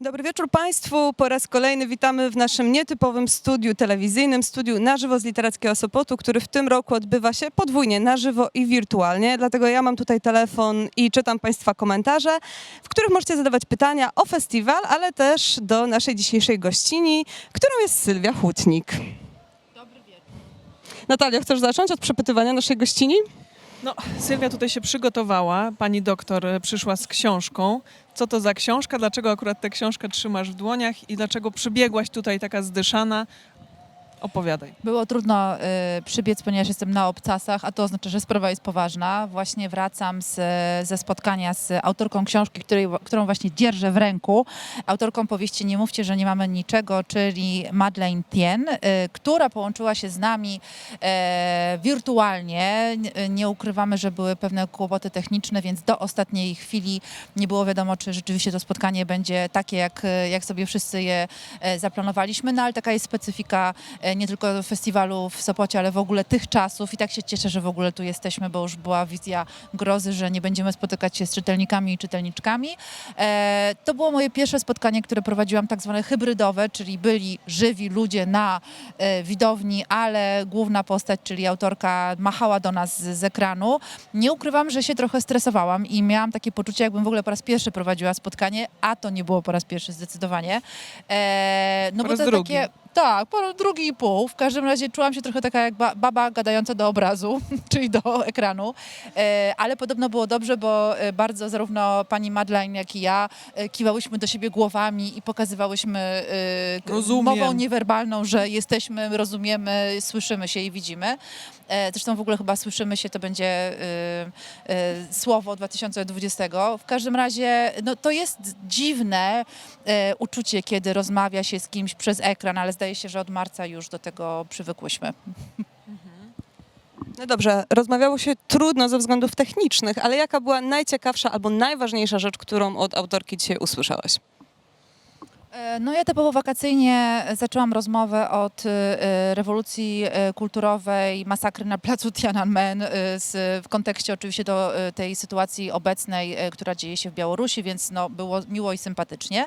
Dobry wieczór Państwu. Po raz kolejny witamy w naszym nietypowym studiu telewizyjnym, studiu na żywo z Literackiego Sopotu, który w tym roku odbywa się podwójnie na żywo i wirtualnie. Dlatego ja mam tutaj telefon i czytam Państwa komentarze, w których możecie zadawać pytania o festiwal, ale też do naszej dzisiejszej gościni, którą jest Sylwia Hutnik. Dobry wieczór. Natalia, chcesz zacząć od przepytywania naszej gościni? No, Sylwia tutaj się przygotowała. Pani doktor e, przyszła z książką. Co to za książka? Dlaczego akurat tę książkę trzymasz w dłoniach i dlaczego przybiegłaś tutaj taka zdyszana? Opowiadaj. Było trudno y, przybiec, ponieważ jestem na obcasach, a to oznacza, że sprawa jest poważna. Właśnie wracam z, ze spotkania z autorką książki, której, którą właśnie dzierżę w ręku. Autorką powieści Nie mówcie, że nie mamy niczego, czyli Madeleine Tien, y, która połączyła się z nami e, wirtualnie. Nie, nie ukrywamy, że były pewne kłopoty techniczne, więc do ostatniej chwili nie było wiadomo, czy rzeczywiście to spotkanie będzie takie, jak, jak sobie wszyscy je e, zaplanowaliśmy. No ale taka jest specyfika e, nie tylko festiwalu w Sopocie, ale w ogóle tych czasów i tak się cieszę, że w ogóle tu jesteśmy, bo już była wizja grozy, że nie będziemy spotykać się z czytelnikami i czytelniczkami. E, to było moje pierwsze spotkanie, które prowadziłam tak zwane hybrydowe, czyli byli żywi ludzie na e, widowni, ale główna postać, czyli autorka machała do nas z, z ekranu. Nie ukrywam, że się trochę stresowałam i miałam takie poczucie, jakbym w ogóle po raz pierwszy prowadziła spotkanie, a to nie było po raz pierwszy zdecydowanie. E, no Po bo to drugi. takie tak, po drugi i pół. W każdym razie czułam się trochę taka jak ba baba gadająca do obrazu, czyli do ekranu. E, ale podobno było dobrze, bo e, bardzo zarówno pani Madeleine, jak i ja e, kiwałyśmy do siebie głowami i pokazywałyśmy e, Rozumiem. mową niewerbalną, że jesteśmy, rozumiemy, słyszymy się i widzimy. E, zresztą w ogóle chyba słyszymy się, to będzie e, e, słowo 2020. W każdym razie no, to jest dziwne e, uczucie, kiedy rozmawia się z kimś przez ekran, ale zdaje się, że od marca już do tego przywykłyśmy. No dobrze, rozmawiało się trudno ze względów technicznych, ale jaka była najciekawsza albo najważniejsza rzecz, którą od autorki dzisiaj usłyszałaś? E, No ja typowo wakacyjnie zaczęłam rozmowę od e, rewolucji e, kulturowej, masakry na placu Tiananmen z, w kontekście oczywiście do tej sytuacji obecnej, która dzieje się w Białorusi, więc no, było miło i sympatycznie.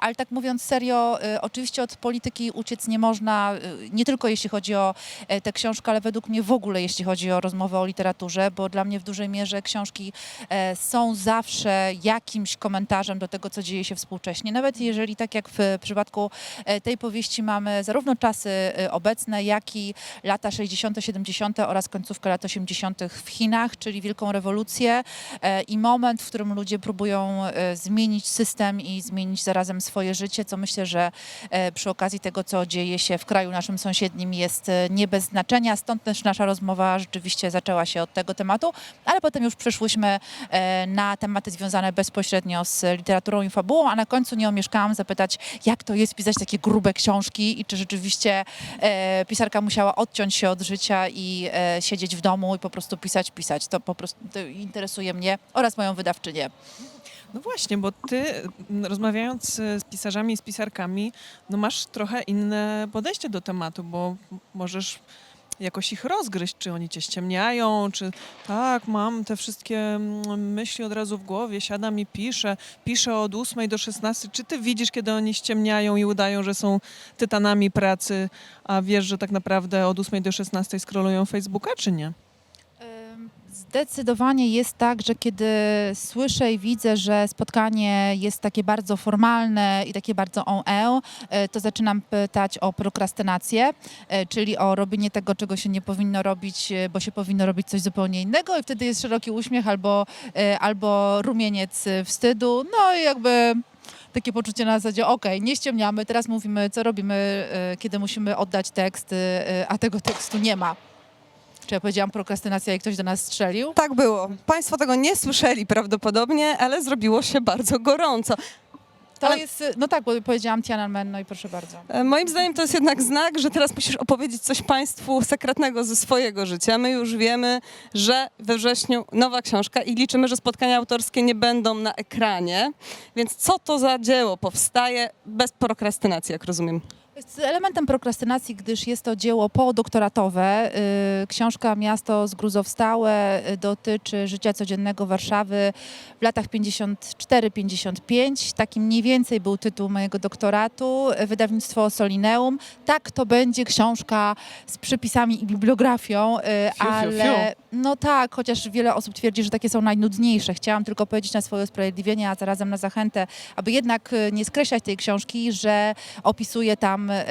Ale tak mówiąc serio, oczywiście od polityki uciec nie można, nie tylko jeśli chodzi o tę książkę, ale według mnie w ogóle jeśli chodzi o rozmowę o literaturze, bo dla mnie w dużej mierze książki są zawsze jakimś komentarzem do tego, co dzieje się współcześnie. Nawet jeżeli, tak jak w przypadku e, tej powieści, mamy zarówno czasy e, obecne, jak i lata 60., 70. oraz końcówkę lat 80. w Chinach, czyli wielką rewolucję e, i moment, w którym ludzie próbują zmienić system i zmienić zarazem swoje życie, co myślę, że przy okazji tego, co dzieje się w kraju naszym sąsiednim jest nie bez znaczenia. Stąd też nasza rozmowa rzeczywiście zaczęła się od tego tematu, ale potem już przeszłyśmy e, na tematy związane bezpośrednio z literaturą i fabułą, a na końcu nie omieszkałam zapytać, jak to jest pisać takie grube książki i czy rzeczywiście e, pisarka musiała odciąć się od życia i e, siedzieć w domu i po prostu pisać, pisać. To po prostu to interesuje mnie oraz moją wydawczynię. No właśnie, bo ty m, rozmawiając e, z pisarzami i z pisarkami, no masz trochę inne podejście do tematu, bo możesz jakoś ich rozgryźć, czy oni cię ściemniają, czy tak, mam te wszystkie mm, myśli od razu w głowie, siadam i piszę, piszę od 8 do 16. Czy ty widzisz, kiedy oni ściemniają i udają, że są tytanami pracy, a wiesz, że tak naprawdę od 8 do 16 scrollują Facebooka, czy nie? Zdecydowanie jest tak, że kiedy słyszę i widzę, że spotkanie jest takie bardzo formalne i takie bardzo on e, to zaczynam pytać o prokrastynację, e, czyli o robienie tego, czego się nie powinno robić, e, bo się powinno robić coś zupełnie innego i wtedy jest szeroki uśmiech albo, e, albo rumieniec wstydu, no i jakby takie poczucie na zasadzie, okej, nie ściemniamy, teraz mówimy, co robimy, kiedy musimy oddać tekst, a tego tekstu nie ma. Czy ja powiedziałam prokrastynacja i ktoś do nas strzelił? Tak było. Państwo tego nie słyszeli prawdopodobnie, ale zrobiło się bardzo gorąco. To Ale- jest, no tak, bo powiedziałam Tiananmen, no i proszę bardzo. E, Moim zdaniem to jest jednak znak, że teraz musisz opowiedzieć coś Państwu sekretnego ze swojego życia. My już wiemy, że we wrześniu nowa książka i liczymy, że spotkania autorskie nie będą na ekranie. Więc co to za dzieło powstaje bez prokrastynacji, jak rozumiem? Jest elementem prokrastynacji, gdyż jest to dzieło podoktoratowe. Y, Książka Miasto z Gruzowstałe y, dotyczy życia codziennego Warszawy w latach 54-55. Takim mniej więcej był tytuł mojego doktoratu. Y, Wydawnictwo Solineum. Tak, to będzie książka z przypisami i bibliografią, ale. No tak, chociaż wiele osób twierdzi, że takie są najnudniejsze. Chciałam tylko powiedzieć na swoje usprawiedliwienie, a zarazem na zachętę, aby jednak y, nie skreślać tej książki, że opisuje tam, y, y,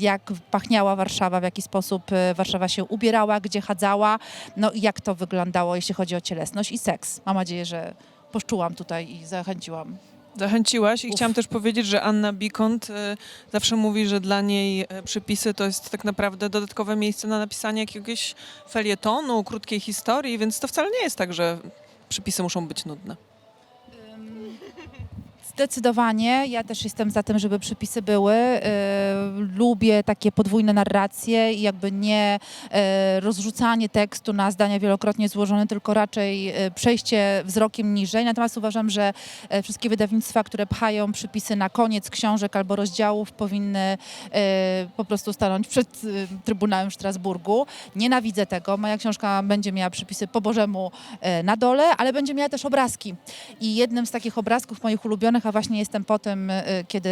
jak pachniała Warszawa, w jaki sposób Warszawa się ubierała, gdzie chadzała, no i jak to wyglądało, jeśli chodzi o cielesność i seks. Mam nadzieję, że poszczułam tutaj i zachęciłam. Zachęciłaś i chciałam też powiedzieć, że Anna Bikont y, zawsze mówi, że dla niej y, przypisy to jest tak naprawdę dodatkowe miejsce na napisanie jakiegoś felietonu, krótkiej historii, więc to wcale nie jest tak, że przypisy muszą być nudne. Zdecydowanie. Ja też jestem za tym, żeby przypisy były. E, lubię takie podwójne narracje i jakby nie e, rozrzucanie tekstu na zdania wielokrotnie złożone, tylko raczej e, przejście wzrokiem niżej. Natomiast uważam, że wszystkie wydawnictwa, które pchają przypisy na koniec książek albo rozdziałów, powinny po prostu stanąć przed Trybunałem w Strasburgu. Nienawidzę tego. Moja książka będzie miała przypisy po Bożemu na dole, ale będzie miała też obrazki. I jednym z takich obrazków moich ulubionych, a właśnie jestem po tym, y, kiedy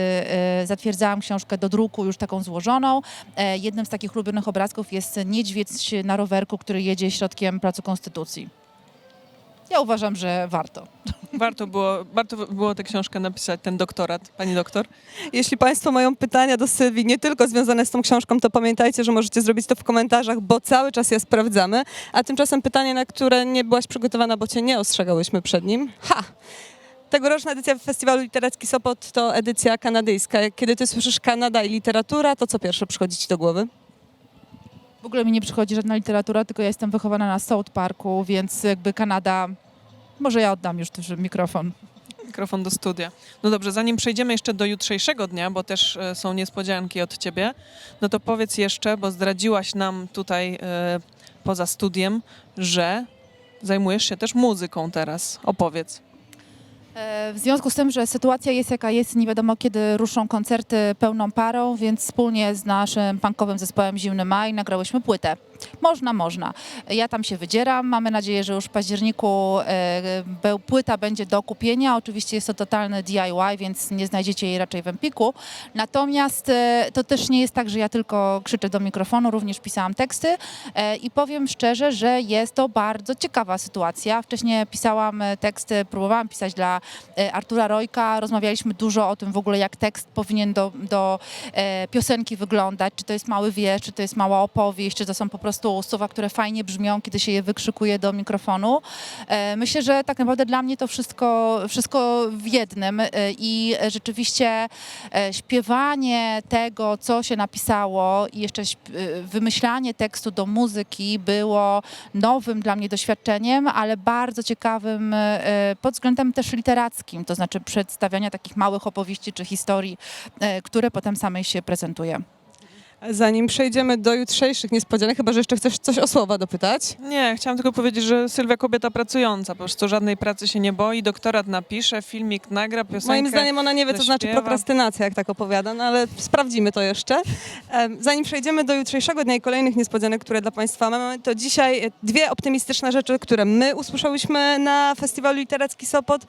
y, zatwierdzałam książkę do druku, już taką złożoną, e, jednym z takich ulubionych obrazków jest niedźwiedź na rowerku, który jedzie środkiem Placu Konstytucji. Ja uważam, że warto. Warto było, warto było tę książkę napisać, ten doktorat, pani doktor. Jeśli Państwo mają pytania do Sylwii, nie tylko związane z tą książką, to pamiętajcie, że możecie zrobić to w komentarzach, bo cały czas je sprawdzamy. A tymczasem pytanie, na które nie byłaś przygotowana, bo Cię nie ostrzegałyśmy przed nim. Ha! Tegoroczna edycja Festiwalu Literacki Sopot to edycja kanadyjska. Kiedy Ty słyszysz Kanada i literatura, to co pierwsze przychodzi Ci do głowy? W ogóle mi nie przychodzi żadna literatura, tylko ja jestem wychowana na South Parku, więc jakby Kanada... Może ja oddam już też mikrofon. Mikrofon do studia. No dobrze, zanim przejdziemy jeszcze do jutrzejszego dnia, bo też e, są niespodzianki od ciebie, no to powiedz jeszcze, bo zdradziłaś nam tutaj e, poza studiem, że zajmujesz się też muzyką teraz. Opowiedz. E, W związku z tym, że sytuacja jest jaka jest, nie wiadomo kiedy ruszą koncerty pełną parą, więc wspólnie z naszym punkowym zespołem Zimny Maj nagrałyśmy płytę. Można, można. Ja tam się wydzieram. Mamy nadzieję, że już w październiku e, płyta będzie do kupienia. Oczywiście jest to totalny DIY, więc nie znajdziecie jej raczej w Empiku. Natomiast e, to też nie jest tak, że ja tylko krzyczę do mikrofonu, również pisałam teksty e, i powiem szczerze, że jest to bardzo ciekawa sytuacja. Wcześniej pisałam teksty, próbowałam pisać dla Artura Rojka. Rozmawialiśmy dużo o tym w ogóle, jak tekst powinien do, do piosenki wyglądać. Czy to jest mały wiersz, czy to jest mała opowieść, czy to są po prostu słowa, które fajnie brzmią, kiedy się je wykrzykuje do mikrofonu. E, myślę, że tak naprawdę dla mnie to wszystko, wszystko w jednym e, i rzeczywiście e, śpiewanie tego, co się napisało i jeszcze wymyślanie tekstu do muzyki było nowym dla mnie doświadczeniem, ale bardzo ciekawym pod względem też literackim, to znaczy przedstawiania takich małych opowieści czy historii, które potem samej się prezentuje. Zanim przejdziemy do jutrzejszych niespodzianek, chyba że jeszcze chcesz coś o słowa dopytać. Nie, chciałam tylko powiedzieć, że Sylwia kobieta pracująca, po prostu żadnej pracy się nie boi, doktorat napisze, filmik nagra, piosenkę. Moim zdaniem ona nie wie, co znaczy zaśpiewa. prokrastynacja, jak tak opowiada, no ale sprawdzimy to jeszcze. Em, Zanim przejdziemy do jutrzejszego dnia i kolejnych niespodzianek, które dla Państwa mamy, to dzisiaj dwie optymistyczne rzeczy, które my usłyszałyśmy na Festiwalu Literacki Sopot.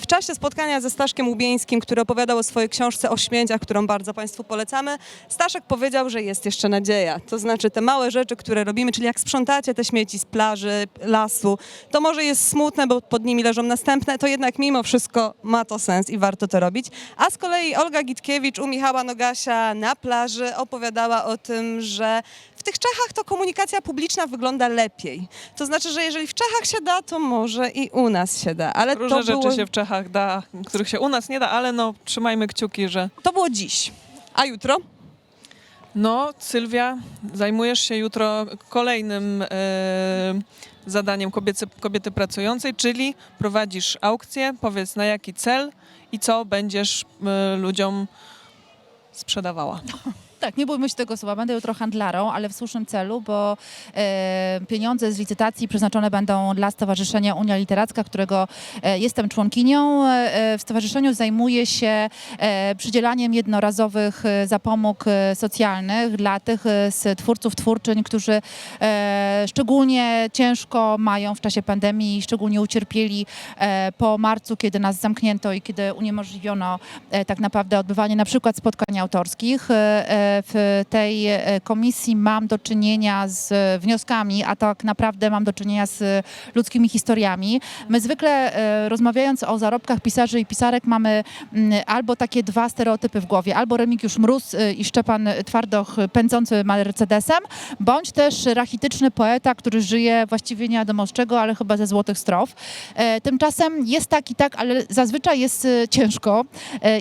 W czasie spotkania ze Staszkiem Łubieńskim, który opowiadał o swojej książce o śmieciach, którą bardzo Państwu polecamy, Staszek powiedział, że jest jeszcze nadzieja. To znaczy te małe rzeczy, które robimy, czyli jak sprzątacie te śmieci z plaży, lasu, to może jest smutne, bo pod nimi leżą następne, to jednak mimo wszystko ma to sens i warto to robić. A z kolei Olga Gitkiewicz u Michała Nogasia na plaży opowiadała o tym, że w tych Czechach to komunikacja publiczna wygląda lepiej. To znaczy, że jeżeli w Czechach się da, to może i u nas się da. Ale Różne to rzeczy było, się w Czechach da, których się u nas nie da, ale no trzymajmy kciuki, że to było dziś. A jutro? No, Sylwia, zajmujesz się jutro kolejnym e, zadaniem kobiety, kobiety pracującej, czyli prowadzisz aukcję, powiedz na jaki cel i co będziesz e, ludziom sprzedawała. Tak, nie bójmy się tego słowa. Będę jutro handlarą, ale w słusznym celu, bo e, pieniądze z licytacji przeznaczone będą dla Stowarzyszenia Unia Literacka, którego e, jestem członkinią. E, w stowarzyszeniu zajmuję się e, przydzielaniem jednorazowych e, zapomóg e, socjalnych dla tych e, z twórców, twórczyń, którzy e, szczególnie ciężko mają w czasie pandemii, szczególnie ucierpieli e, po marcu, kiedy nas zamknięto i kiedy uniemożliwiono e, tak naprawdę odbywanie na przykład spotkań autorskich. E, e, W tej e, komisji mam do czynienia z wnioskami, a tak naprawdę mam do czynienia z ludzkimi historiami. My zwykle e, rozmawiając o zarobkach pisarzy i pisarek mamy mm, albo takie dwa stereotypy w głowie, albo Remigiusz Mróz e, i Szczepan Twardoch pędzący Mercedesem, bądź też rachityczny poeta, który żyje właściwie nie wiadomo z czego, ale chyba ze złotych strof. Tymczasem jest tak i tak, ale zazwyczaj jest ciężko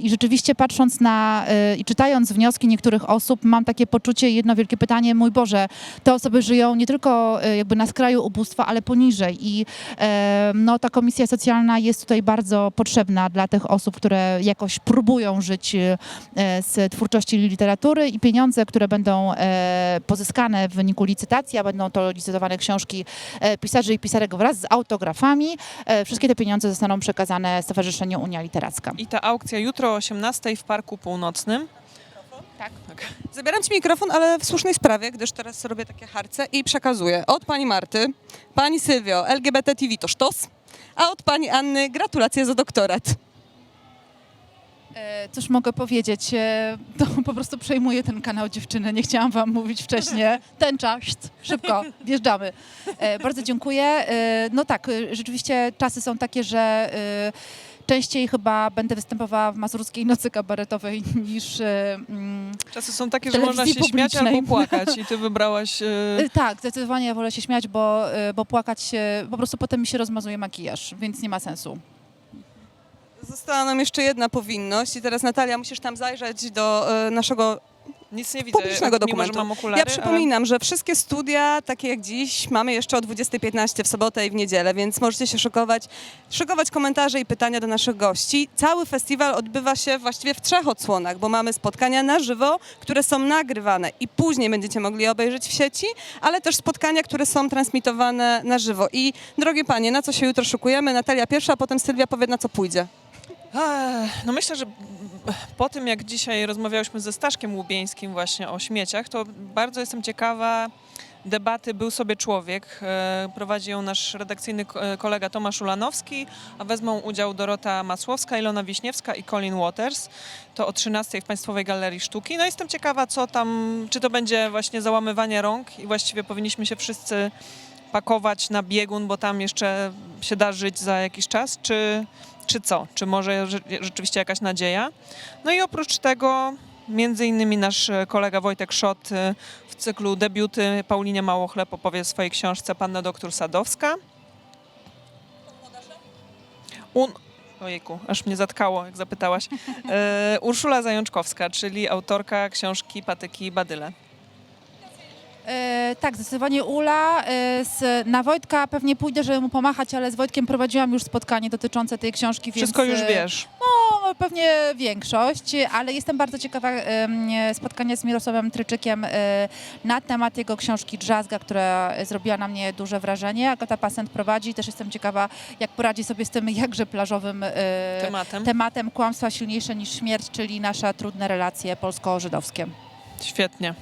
i rzeczywiście patrząc na i czytając wnioski niektórych osób, mam takie poczucie jedno wielkie pytanie, mój Boże, te osoby żyją nie tylko e, jakby na skraju ubóstwa, ale poniżej i e, no, ta komisja socjalna jest tutaj bardzo potrzebna dla tych osób, które jakoś próbują żyć e, z twórczości literatury i pieniądze, które będą pozyskane w wyniku licytacji, a będą to licytowane książki pisarzy i pisarek wraz z autografami, wszystkie te pieniądze zostaną przekazane Stowarzyszeniu Unia Literacka. I ta aukcja jutro o 18 w Parku Północnym. Tak. Zabieram ci mikrofon, ale w słusznej sprawie, gdyż teraz robię takie harce i przekazuję od pani Marty, pani Sylwio, LGBT TV to sztos, a od pani Anny gratulacje za doktorat. E, Cóż mogę powiedzieć? E, To po prostu przejmuję ten kanał dziewczyny. Nie chciałam wam mówić wcześniej. Tęcza, szt, szybko, wjeżdżamy. E, Bardzo dziękuję. No tak, rzeczywiście czasy są takie, że częściej chyba będę występowała w Mazurskiej Nocy Kabaretowej niż... e, mm, Czasy są takie, że można się śmiać albo płakać i ty wybrałaś... e, Tak, zdecydowanie ja wolę się śmiać, bo, e, bo płakać, po prostu potem mi się rozmazuje makijaż, więc nie ma sensu. Została nam jeszcze jedna powinność i teraz Natalia musisz tam zajrzeć do naszego Nic nie widzę, publicznego mimo dokumentu. mam okulary. Ja przypominam, że wszystkie studia, takie jak dziś, mamy jeszcze o 20.15 w sobotę i w niedzielę, więc możecie się szykować, szykować komentarze i pytania do naszych gości. Cały festiwal odbywa się właściwie w trzech odsłonach, bo mamy spotkania na żywo, które są nagrywane i później będziecie mogli obejrzeć w sieci, ale też spotkania, które są transmitowane na żywo. I drogie panie, na co się jutro szykujemy? Natalia pierwsza, a potem Sylwia powie, na co pójdzie. No myślę, że po tym jak dzisiaj rozmawiałyśmy ze Staszkiem Łubieńskim właśnie o śmieciach, to bardzo jestem ciekawa debaty Był sobie człowiek. E, Prowadzi ją nasz redakcyjny e, kolega Tomasz Ulanowski, a wezmą udział Dorota Masłowska, Ilona Wiśniewska i Colin Waters. To o 13 w Państwowej Galerii Sztuki. No jestem ciekawa, co tam, czy to będzie właśnie załamywanie rąk i właściwie powinniśmy się wszyscy pakować na biegun, bo tam jeszcze się da żyć za jakiś czas, czy, czy co? Czy może rze- rzeczywiście jakaś nadzieja? No i oprócz tego między innymi nasz e, kolega Wojtek Szot e, w cyklu debiuty Paulinie Małochleb opowie w swojej książce Panna doktor Sadowska. Un... Ojejku, aż mnie zatkało, jak zapytałaś. E, Urszula Zajączkowska, czyli autorka książki Patyki Badyle. E, tak, zdecydowanie Ula. E, z, na Wojtka pewnie pójdę, żeby mu pomachać, ale z Wojtkiem prowadziłam już spotkanie dotyczące tej książki, Wszystko więc... już e, wiesz. No, pewnie większość, ale jestem bardzo ciekawa spotkania z Mirosławem Tryczykiem e, na temat jego książki Drzazga, która zrobiła na mnie duże wrażenie. Agata Pasent prowadzi. Też jestem ciekawa, jak poradzi sobie z tym jakże plażowym e, Tematem. tematem kłamstwa silniejsze niż śmierć, czyli nasze trudne relacje polsko-żydowskie. Świetnie.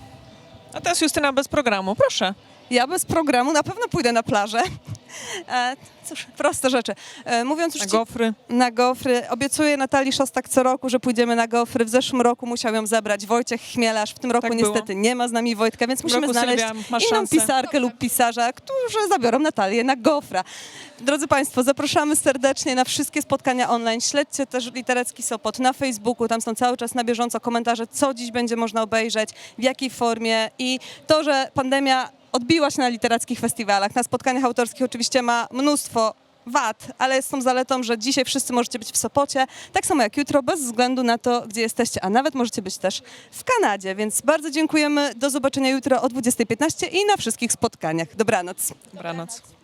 A teraz Justyna bez programu, proszę. Ja bez programu na pewno pójdę na plażę. E, cóż, proste rzeczy. E, mówiąc już Na ci, gofry. na gofry, obiecuję Natalii Szostak co roku, że pójdziemy na gofry. W zeszłym roku musiał ją zabrać Wojciech Chmielarz, w tym roku Tak było. niestety nie ma z nami Wojtka, więc musimy znaleźć inną szansę. pisarkę lub pisarza, którzy zabiorą Natalię na gofra. Drodzy Państwo, zapraszamy serdecznie na wszystkie spotkania online. Śledźcie też Literacki Sopot na Facebooku, tam są cały czas na bieżąco komentarze, co dziś będzie można obejrzeć, w jakiej formie i to, że pandemia odbiła się na literackich festiwalach, na spotkaniach autorskich oczywiście ma mnóstwo wad, ale jest tą zaletą, że dzisiaj wszyscy możecie być w Sopocie, tak samo jak jutro, bez względu na to, gdzie jesteście, a nawet możecie być też w Kanadzie, więc bardzo dziękujemy, do zobaczenia jutro o 20.15 i na wszystkich spotkaniach. Dobranoc. Dobranoc.